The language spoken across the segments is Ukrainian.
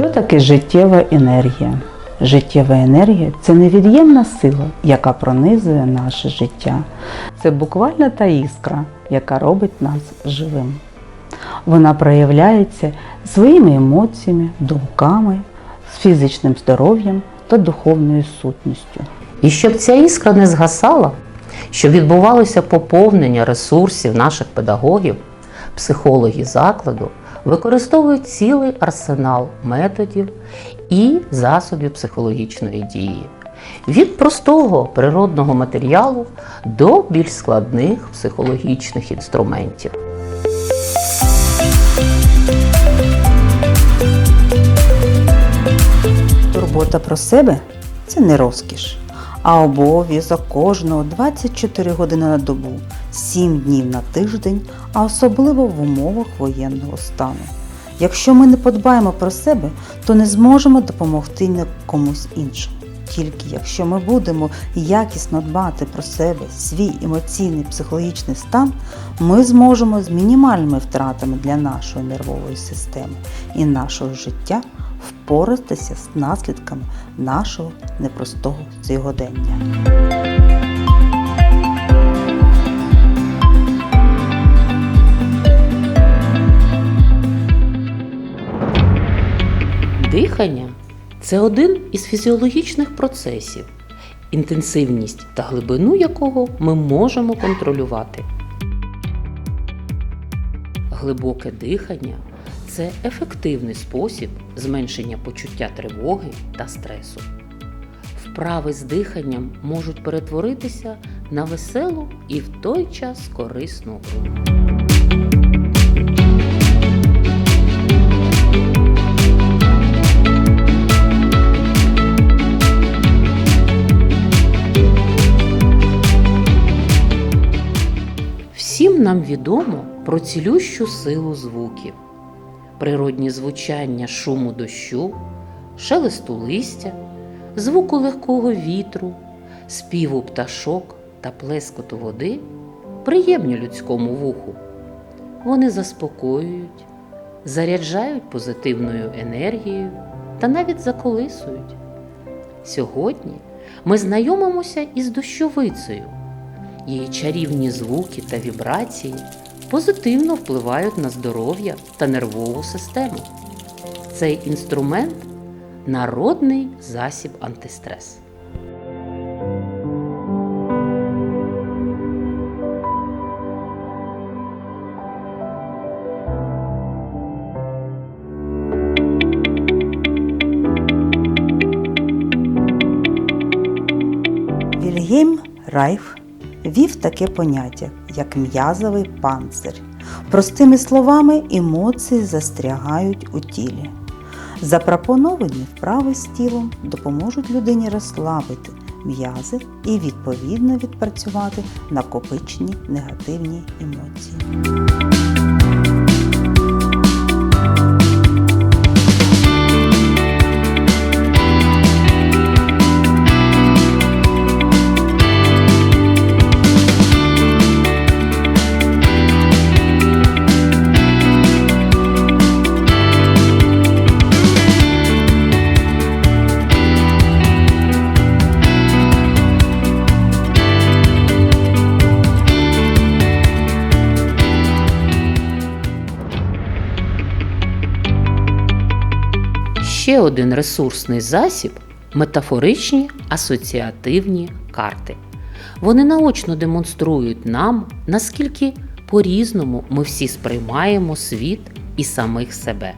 Що таке життєва енергія? Життєва енергія це невід'ємна сила, яка пронизує наше життя. Це буквально та іскра, яка робить нас живим. Вона проявляється своїми емоціями, думками, з фізичним здоров'ям та духовною сутністю. І щоб ця іскра не згасала, щоб відбувалося поповнення ресурсів наших педагогів, психологи закладу використовують цілий арсенал методів і засобів психологічної дії. Від простого природного матеріалу до більш складних психологічних інструментів. Турбота про себе це не розкіш, а обов'язок кожного 24 години на добу, 7 днів на тиждень, а особливо в умовах воєнного стану. Якщо ми не подбаємо про себе, то не зможемо допомогти ні комусь іншому. Тільки якщо ми будемо якісно дбати про себе, свій емоційний психологічний стан, ми зможемо з мінімальними втратами для нашої нервової системи і нашого життя впоратися з наслідками нашого непростого сьогодення. Дихання це один із фізіологічних процесів, інтенсивність та глибину якого ми можемо контролювати. Глибоке дихання це ефективний спосіб зменшення почуття тривоги та стресу. Вправи з диханням можуть перетворитися на веселу і в той час корисну гру. Нам відомо про цілющу силу звуків, природні звучання шуму дощу, шелесту листя, звуку легкого вітру, співу пташок та плескоту води приємні людському вуху. Вони заспокоюють, заряджають позитивною енергією та навіть заколисують. Сьогодні ми знайомимося із дощовицею. Її чарівні звуки та вібрації позитивно впливають на здоров'я та нервову систему. Цей інструмент народний засіб антистрес. Вільгельм Райф вів таке поняття, як м'язовий панцир. Простими словами, емоції застрягають у тілі. Запропоновані вправи з тілом допоможуть людині розслабити м'язи і відповідно відпрацювати накопичені негативні емоції. Ще один ресурсний засіб метафоричні асоціативні карти. Вони наочно демонструють нам, наскільки по-різному ми всі сприймаємо світ і самих себе.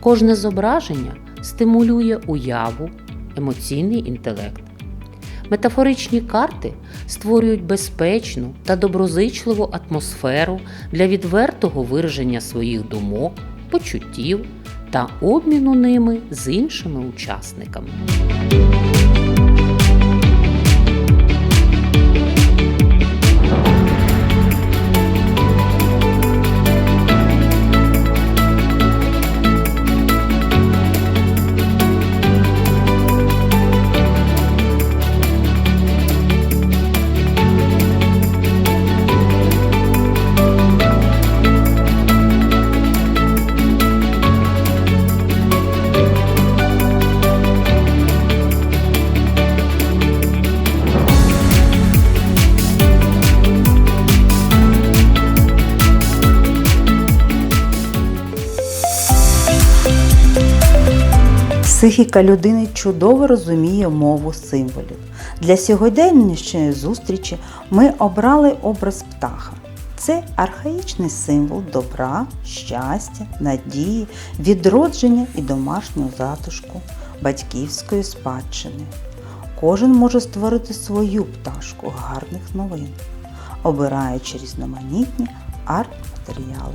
Кожне зображення стимулює уяву, емоційний інтелект. Метафоричні карти створюють безпечну та доброзичливу атмосферу для відвертого вираження своїх думок, почуттів та обміну ними з іншими учасниками. Психіка людини чудово розуміє мову символів. Для сьогоденнішньої зустрічі ми обрали образ птаха. Це архаїчний символ добра, щастя, надії, відродження і домашнього затишку, батьківської спадщини. Кожен може створити свою пташку гарних новин, обираючи різноманітні арт-матеріали.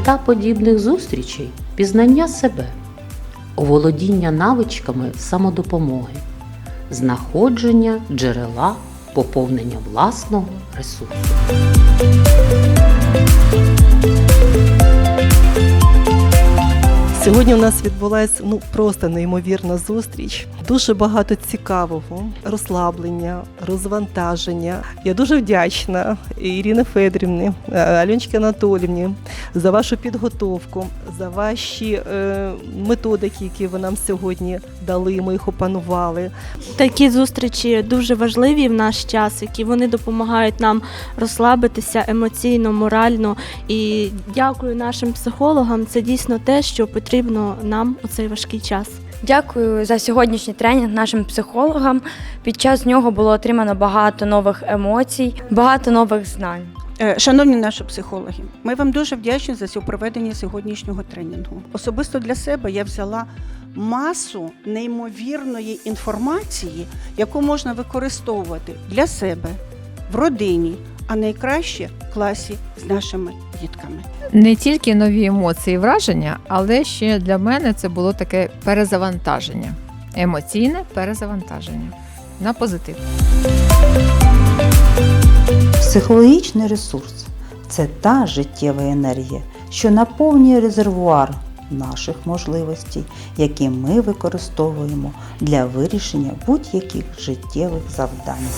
Мета подібних зустрічей пізнання себе, оволодіння навичками самодопомоги, знаходження джерела поповнення власного ресурсу. Сьогодні у нас відбулася ну просто неймовірна зустріч. Дуже багато цікавого, розслаблення, розвантаження. Я дуже вдячна Ірині Федорівні, е, Альончики Анатолівні за вашу підготовку, за ваші е, методики, які ви нам сьогодні дали. Ми їх опанували. Такі зустрічі дуже важливі в наш час, які вони допомагають нам розслабитися емоційно, морально. І дякую нашим психологам. Це дійсно те, що потрібно нам у цей важкий час. Дякую за сьогоднішній тренінг нашим психологам. Під час нього було отримано багато нових емоцій, багато нових знань. Е, Шановні наші психологи, ми вам дуже вдячні за цю проведення сьогоднішнього тренінгу. Особисто для себе я взяла масу неймовірної інформації, яку можна використовувати для себе в родині, а найкраще в класі з нашими дітками. не тільки нові емоції і враження, але ще для мене це було таке перезавантаження. Емоційне перезавантаження на позитив. Психологічний ресурс це та життєва енергія, що наповнює резервуар наших можливостей, які ми використовуємо для вирішення будь-яких життєвих завдань.